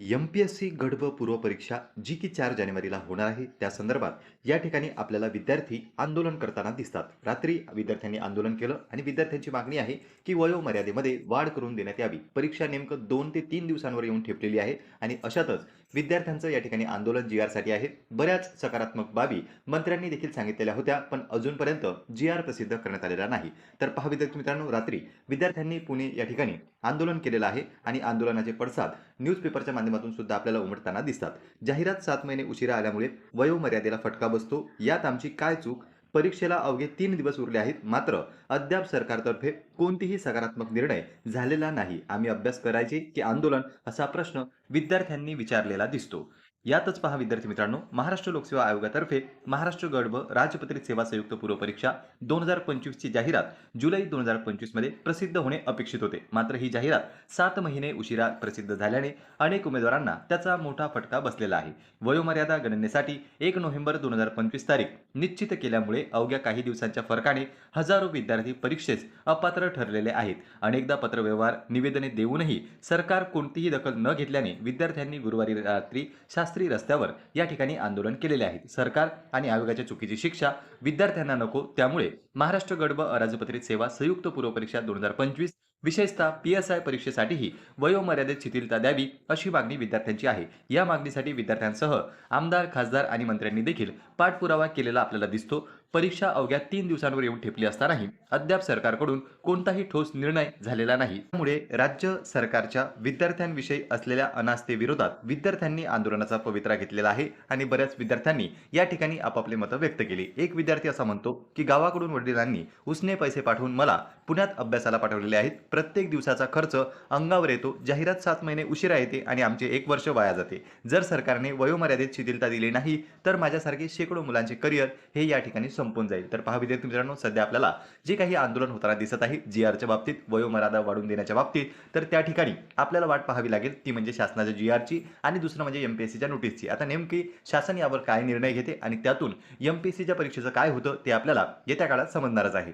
M P S C गडब पूर्व परीक्षा जी की चार जानेवारीला होणार आहे. त्या संदर्भात या ठिकाणी आपल्याला विद्यार्थी आंदोलन करताना दिसतात. रात्री विद्यार्थ्यांनी आंदोलन केलं आणि विद्यार्थ्यांची मागणी आहे की वयोमर्यादेमध्ये वाढ करून देण्यात यावी. परीक्षा नेमकं दोन ते तीन दिवसांवर येऊन ठेपलेली आहे आणि अशातच विद्यार्थ्यांचं या ठिकाणी आंदोलन जी आरसाठी आहे. बऱ्याच सकारात्मक बाबी मंत्र्यांनी देखील सांगितलेल्या होत्या पण अजूनपर्यंत जी आर प्रसिद्ध करण्यात आलेला नाही. तर पहा विद्यार्थी मित्रांनो रात्री विद्यार्थ्यांनी पुणे या ठिकाणी आंदोलन केलेलं आहे आणि आंदोलनाचे पडसाद न्यूजपेपरच्या माध्यमातून सुद्धा आपल्याला उमटताना दिसतात. जाहिरात सात महिने उशिरा आल्यामुळे वयोमर्यादेला फटका बसतो. यात आमची काय चूक? परीक्षेला अवघे तीन दिवस उरले आहेत. मात्र अद्याप सरकारतर्फे कोणतीही सकारात्मक निर्णय झालेला नाही. आम्ही अभ्यास करायचे की आंदोलन असा प्रश्न विद्यार्थ्यांनी विचारलेला दिसतो. यातच पहा विद्यार्थी मित्रांनो महाराष्ट्र लोकसेवा आयोगातर्फे महाराष्ट्र गडब राजपत्रित सेवा संयुक्त पूर्व परीक्षा दोन हजार पंचवीसची जाहिरात जुलै दोन हजार पंचवीसमध्ये प्रसिद्ध होणे अपेक्षित होते. मात्र ही जाहिरात सात महिने उशिरा प्रसिद्ध झाल्याने अनेक उमेदवारांना त्याचा मोठा फटका बसलेला आहे. वयोमर्यादा गणनेसाठी एक नोव्हेंबर दोन हजार पंचवीस तारीख निश्चित केल्यामुळे अवघ्या काही दिवसांच्या फरकाने हजारो विद्यार्थी परीक्षेस अपात्र ठरलेले आहेत. अनेकदा पत्रव्यवहार निवेदने देऊनही सरकार कोणतीही दखल न घेतल्याने विद्यार्थ्यांनी गुरुवारी रात्री शास्त्री रस्त्यावर या ठिकाणी आंदोलन केलेले आहे सरकार आणि आयोगाच्या चुकीची शिक्षा विद्यार्थ्यांना नको त्यामुळे महाराष्ट्र गडब अराजपत्रित सेवा संयुक्त पूर्व परीक्षा दोन हजार पंचवीस विशेषतः पी एस आय परीक्षेसाठीही वयोमर्यादेत शिथिलता द्यावी अशी मागणी विद्यार्थ्यांची आहे. या मागणीसाठी विद्यार्थ्यांसह आमदार खासदार आणि मंत्र्यांनी देखील पाठपुरावा केलेला आपल्याला दिसतो. परीक्षा अवघ्या तीन दिवसांवर येऊन ठेपली असतानाही अद्याप सरकारकडून कोणताही ठोस निर्णय झालेला नाही. त्यामुळे राज्य सरकारच्या विद्यार्थ्यांविषयी असलेल्या अनास्थेविरोधात विद्यार्थ्यांनी आंदोलनाचा पवित्रा घेतलेला आहे आणि बऱ्याच विद्यार्थ्यांनी या ठिकाणी आपापले मतं व्यक्त केली. एक विद्यार्थी असा म्हणतो की गावाकडून वडिलांनी उसने पैसे पाठवून मला पुण्यात अभ्यासाला पाठवलेले आहेत. प्रत्येक दिवसाचा खर्च अंगावर येतो जाहिरात सात महिने उशिरा येते आणि आमचे एक वर्ष वाया जाते. जर सरकारने वयोमर्यादेत शिथिलता दिली नाही तर माझ्यासारखे शेकडो मुलांचे करिअर हे या ठिकाणी संपून जाईल. तर पहा विद्यार्थी मित्रांनो सध्या आपल्याला जे काही आंदोलन होताना दिसत आहे जी आरच्या बाबतीत वयोमर्यादा वाढून देण्याच्या बाबतीत तर त्या ठिकाणी आपल्याला वाट पाहावी लागेल ती म्हणजे शासनाच्या जी आरची आणि दुसरं म्हणजे एम पी एस सीच्या नोटीसची आता नेमकी शासन यावर काय निर्णय घेते आणि त्यातून एम पी एस सीच्या परीक्षेचं काय होतं ते आपल्याला येत्या काळात समजणारच आहे.